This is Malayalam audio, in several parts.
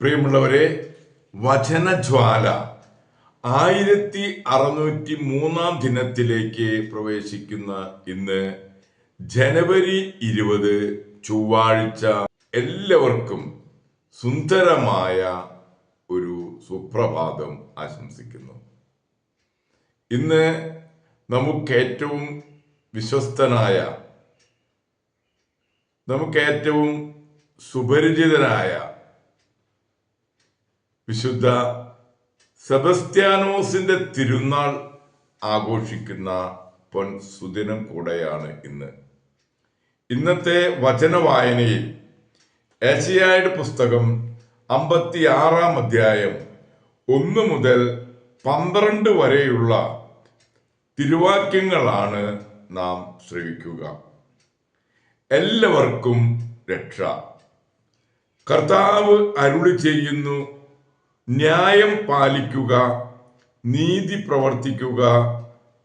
പ്രിയമുള്ളവരെ വചനജ്വാല ആയിരത്തി അറുന്നൂറ്റി മൂന്നാം ദിനത്തിലേക്ക് പ്രവേശിക്കുന്ന ഇന്ന് ജനുവരി ഇരുപത് ചൊവ്വാഴ്ച എല്ലാവർക്കും സുന്ദരമായ ഒരു സുപ്രഭാതം ആശംസിക്കുന്നു. ഇന്ന് നമുക്ക് ഏറ്റവും വിശ്വസ്തനായ നമുക്ക് ഏറ്റവും സുപരിചിതനായ വിശുദ്ധ സെബസ്ത്യാനോസിന്റെ തിരുനാൾ ആഘോഷിക്കുന്ന പൊൻ സുദിനം കൂടെയാണ് ഇന്ന്. ഇന്നത്തെ വചന വായനയിൽ ഏഷ്യായുടെ പുസ്തകം അമ്പത്തി ആറാം അധ്യായം ഒന്ന് മുതൽ പന്ത്രണ്ട് വരെയുള്ള തിരുവാക്യങ്ങളാണ് നാം ശ്രവിക്കുക. എല്ലാവർക്കും രക്ഷ. കർത്താവ് അരുളി ചെയ്യുന്നു ന്യായം പാലിക്കുക നീതി പ്രവർത്തിക്കുക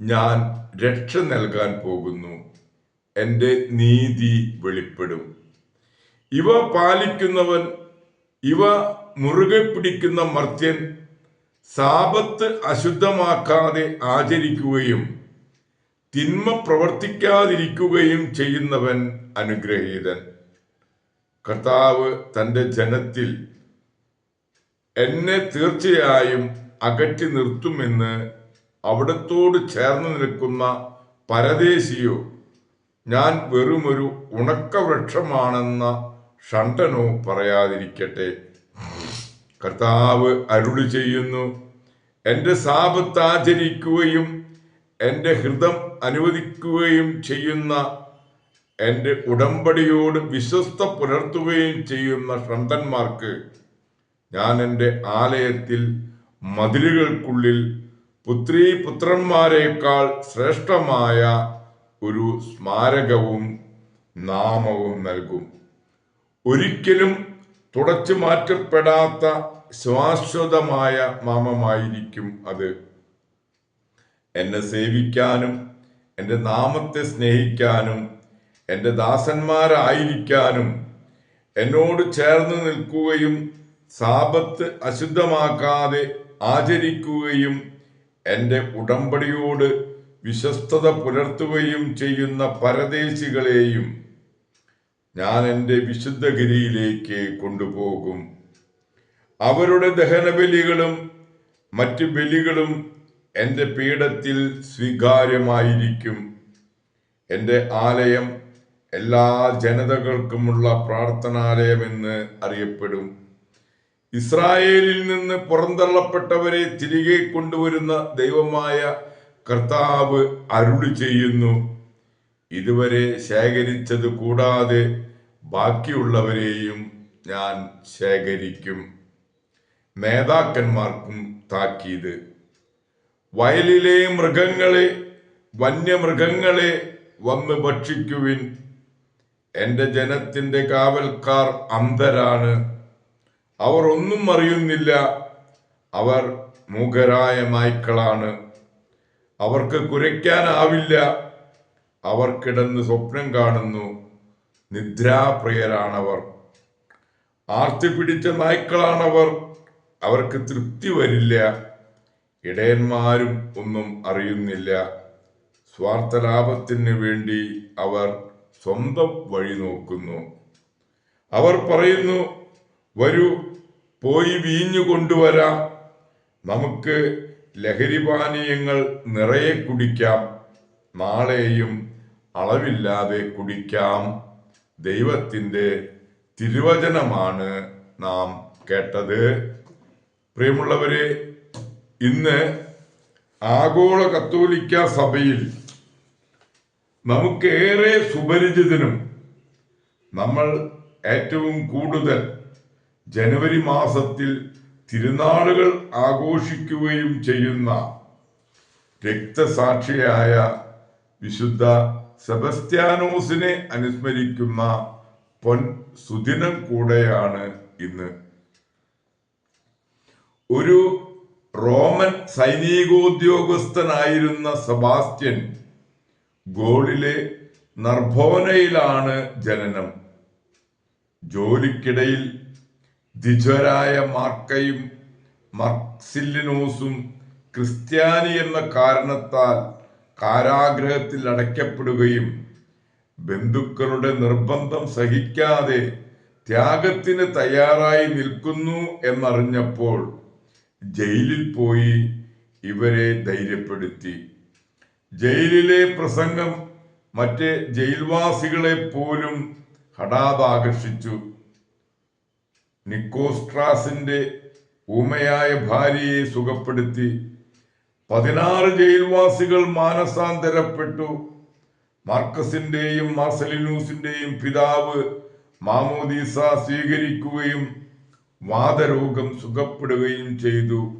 ഞാൻ രക്ഷ നൽകാൻ പോകുന്നു. എന്റെ നീതി വെളിപ്പെടും. ഇവ പാലിക്കുന്നവൻ ഇവ മുറുകെ പിടിക്കുന്ന മർത്യൻ സാപത്ത് അശുദ്ധമാക്കാതെ ആചരിക്കുകയും തിന്മ പ്രവർത്തിക്കാതിരിക്കുകയും ചെയ്യുന്നവൻ അനുഗ്രഹീതൻ. കർത്താവ് തന്റെ ജനത്തിൽ എന്നെ തീർച്ചയായും അകറ്റി നിർത്തുമെന്ന് അവിടത്തോട് ചേർന്ന് നിൽക്കുന്ന പരദേശിയോ ഞാൻ വെറുമൊരു ഉണക്കവൃക്ഷമാണെന്ന ഷണ്ടനോ പറയാതിരിക്കട്ടെ. കർത്താവ് അരുളി ചെയ്യുന്നു എന്റെ സാപത്ത് ആചരിക്കുകയും എന്റെ ഹൃദം അനുവദിക്കുകയും ചെയ്യുന്ന എന്റെ ഉടമ്പടിയോട് വിശ്വസ്ത പുലർത്തുകയും ചെയ്യുന്ന ഷണ്ടന്മാർക്ക് ഞാൻ എന്റെ ആലയത്തിൽ മതിലുകൾക്കുള്ളിൽ പുത്രി പുത്രന്മാരെക്കാൾ ശ്രേഷ്ഠമായ ഒരു സ്മാരകവും നാമവും നൽകും. ഒരിക്കലും തുടച്ചു മാറ്റപ്പെടാത്ത ശാശ്വതമായ നാമമായിരിക്കും അത്. എന്നെ സേവിക്കാനും എന്റെ നാമത്തെ സ്നേഹിക്കാനും എന്റെ ദാസന്മാരായിരിക്കാനും എന്നോട് ചേർന്ന് നിൽക്കുകയും സാപത്ത് അശുദ്ധമാക്കാതെ ആചരിക്കുകയും എന്റെ ഉടമ്പടിയോട് വിശ്വസ്തത പുലർത്തുകയും ചെയ്യുന്ന പരദേശികളെയും ഞാൻ എന്റെ വിശുദ്ധഗിരിയിലേക്ക് കൊണ്ടുപോകും. അവരുടെ ദഹനബലികളും മറ്റു ബലികളും എന്റെ പീഠത്തിൽ സ്വീകാര്യമായിരിക്കും. എന്റെ ആലയം എല്ലാ ജനതകൾക്കുമുള്ള പ്രാർത്ഥനാലയമെന്ന് അറിയപ്പെടും. ഇസ്രായേലിൽ നിന്ന് പുറന്തള്ളപ്പെട്ടവരെ തിരികെ കൊണ്ടുവരുന്ന ദൈവമായ കർത്താവ് അരുളി ചെയ്യുന്നു. ഇതുവരെ ശേഖരിച്ചത് കൂടാതെ ബാക്കിയുള്ളവരെയും ഞാൻ ശേഖരിക്കും. നേതാക്കന്മാർക്കും താക്കീത്. വയലിലെ മൃഗങ്ങളെ വന്യമൃഗങ്ങളെ വന്ന് ഭക്ഷിക്കുവിൻ. എന്റെ ജനത്തിന്റെ കാവൽക്കാർ അന്ധരാണ്. അവർ ഒന്നും അറിയുന്നില്ല. അവർ മൂകരായ നായ്ക്കളാണ് അവർക്ക് കുരയ്ക്കാനാവില്ല. അവർ കിടന്ന് സ്വപ്നം കാണുന്നു. നിദ്രാപ്രിയരാണവർ. ആർത്തി പിടിച്ച നായ്ക്കളാണവർ. അവർക്ക് തൃപ്തി വരില്ല. ഇടയന്മാരും ഒന്നും അറിയുന്നില്ല. സ്വാർത്ഥ ലാഭത്തിന് വേണ്ടി അവർ സ്വന്തം വഴി നോക്കുന്നു. അവർ പറയുന്നു വരൂ പോയി വീഞ്ഞു കൊണ്ടുവരാം. നമുക്ക് ലഹരിപാനീയങ്ങൾ നിറയെ കുടിക്കാം. നാളെയും അളവില്ലാതെ കുടിക്കാം. ദൈവത്തിന്റെ തിരുവചനമാണ് നാം കേട്ടത്. പ്രിയമുള്ളവരെ ഇന്ന് ആഗോള കത്തോലിക്ക സഭയിൽ നമുക്കേറെ സുപരിചിതനും നമ്മൾ ഏറ്റവും കൂടുതൽ ജനുവരി മാസത്തിൽ തിരുനാളുകൾ ആഘോഷിക്കുകയും ചെയ്യുന്ന രക്തസാക്ഷിയായ വിശുദ്ധ സെബസ്ത്യാനോസിനെ അനുസ്മരിക്കുന്ന പൊൻ സുദിനം കൂടെയാണ് ഇന്ന്. ഒരു റോമൻ സൈനികോദ്യോഗസ്ഥനായിരുന്ന സെബാസ്റ്റ്യൻ ഗോളിലെ നർഭോനയിലാണ് ജനനം. ജോലിക്കിടയിൽ ദ്വിജരായ മാർക്കയും മർസില്ലിനോസും ക്രിസ്ത്യാനി എന്ന കാരണത്താൽ കാരാഗ്രഹത്തിൽ അടയ്ക്കപ്പെടുകയും ബന്ധുക്കളുടെ നിർബന്ധം സഹിക്കാതെ ത്യാഗത്തിന് തയ്യാറായി നിൽക്കുന്നു എന്നറിഞ്ഞപ്പോൾ ജയിലിൽ പോയി ഇവരെ ധൈര്യപ്പെടുത്തി. ജയിലിലെ പ്രസംഗം മറ്റ് ജയിൽവാസികളെ പോലും ഹഠാതാകർഷിച്ചു നിക്കോസ്ട്രാസിന്റെ ഊമയായ ഭാര്യയെ സുഖപ്പെടുത്തി പതിനാറ് ജയിൽവാസികൾ മാനസാന്തരപ്പെട്ടു. മാർക്കസിന്റെയും മാർസലിനൂസിന്റെയും പിതാവ് മാമോദീസ സ്വീകരിക്കുകയും വാദരോഗം സുഖപ്പെടുകയും ചെയ്തു.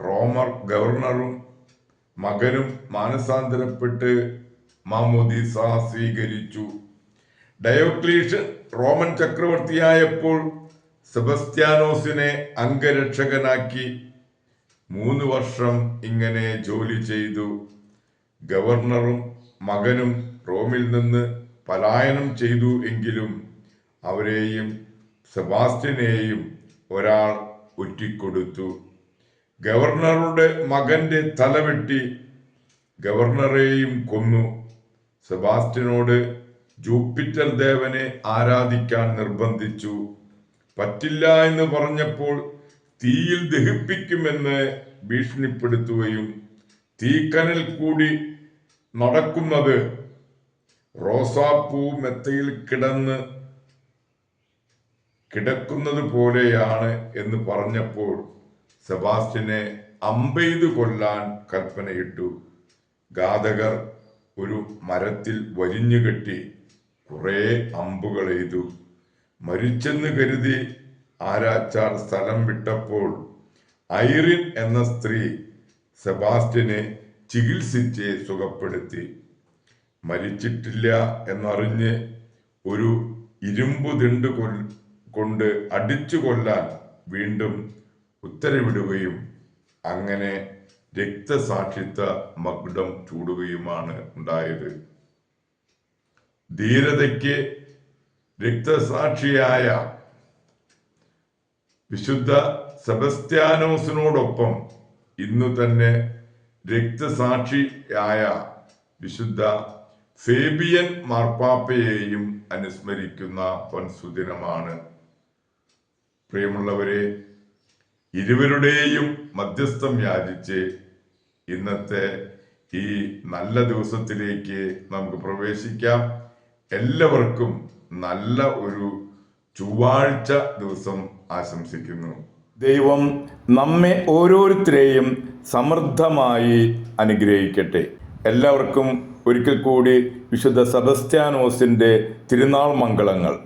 റോമർ ഗവർണറും മകനും മാനസാന്തരപ്പെട്ട് മാമോദീസ സ്വീകരിച്ചു. ഡയോക്ലീഷ് റോമൻ ചക്രവർത്തിയായപ്പോൾ സെബസ്ത്യാനോസിനെ അംഗരക്ഷകനാക്കി മൂന്ന് വർഷം ഇങ്ങനെ ജോലി ചെയ്തു. ഗവർണറും മകനും റോമിൽ നിന്ന് പലായനം ചെയ്തു എങ്കിലും അവരെയും സെബാസ്റ്റ്യനെയും ഒരാൾ ഒറ്റിക്കൊടുത്തു. ഗവർണറുടെ മകന്റെ തലവെട്ടി ഗവർണറെയും കൊന്നു. സെബാസ്റ്റ്യനോട് ജൂപ്പിറ്റർ ദേവനെ ആരാധിക്കാൻ നിർബന്ധിച്ചു. പറ്റില്ല എന്ന് പറഞ്ഞപ്പോൾ തീയിൽ ദഹിപ്പിക്കുമെന്ന് ഭീഷണിപ്പെടുത്തുകയും തീക്കനൽ കൂടി നടക്കുന്നത് റോസാപ്പൂ മെത്തയിൽ കിടന്ന് കിടക്കുന്നത് പോലെയാണ് എന്ന് പറഞ്ഞപ്പോൾ സെബാസ്റ്റിനെ അമ്പെയ്തു കൊല്ലാൻ കൽപ്പനയിട്ടു. ഘാതകർ ഒരു മരത്തിൽ വരിഞ്ഞുകെട്ടി കുറെ അമ്പുകൾ എയ്തു. മരിച്ചെന്ന് കരുതി ആരാച്ചാർ സ്ഥലം വിട്ടപ്പോൾ ഐറിൻ എന്ന സ്ത്രീ സെബാസ്റ്റ്യനെ ചികിത്സിച്ച് സുഖപ്പെടുത്തി. മരിച്ചിട്ടില്ല എന്നറിഞ്ഞ് ഒരു ഇരുമ്പു കൊൽ- കൊണ്ട് അടിച്ചു കൊല്ലാൻ വീണ്ടും ഉത്തരവിടുകയും അങ്ങനെ രക്തസാക്ഷിത്വ മകുടം ചൂടുകയുമാണ് ഉണ്ടായത്. ധീരതയ്ക്ക് രക്തസാക്ഷിയായ വിശുദ്ധ സെബസ്ത്യാനോസിനോടൊപ്പം ഇന്നു തന്നെ രക്തസാക്ഷിയായ വിശുദ്ധ ഫേബിയൻ മാർപ്പാപ്പയെയും അനുസ്മരിക്കുന്ന പൊൻസുദിനമാണ് പ്രിയമുള്ളവരെ ഇരുവരുടെയും മധ്യസ്ഥം യാചിച്ച് ഇന്നത്തെ ഈ നല്ല ദിവസത്തിലേക്ക് നമുക്ക് പ്രവേശിക്കാം. എല്ലാവർക്കും നല്ല ഒരു ചൊവ്വാഴ്ച ദിവസം ആശംസിക്കുന്നു. ദൈവം നമ്മെ ഓരോരുത്തരെയും സമൃദ്ധമായി അനുഗ്രഹിക്കട്ടെ. എല്ലാവർക്കും ഒരിക്കൽ കൂടി വിശുദ്ധ സെബസ്ത്യാനോസിന്റെ തിരുനാൾ മംഗളങ്ങൾ.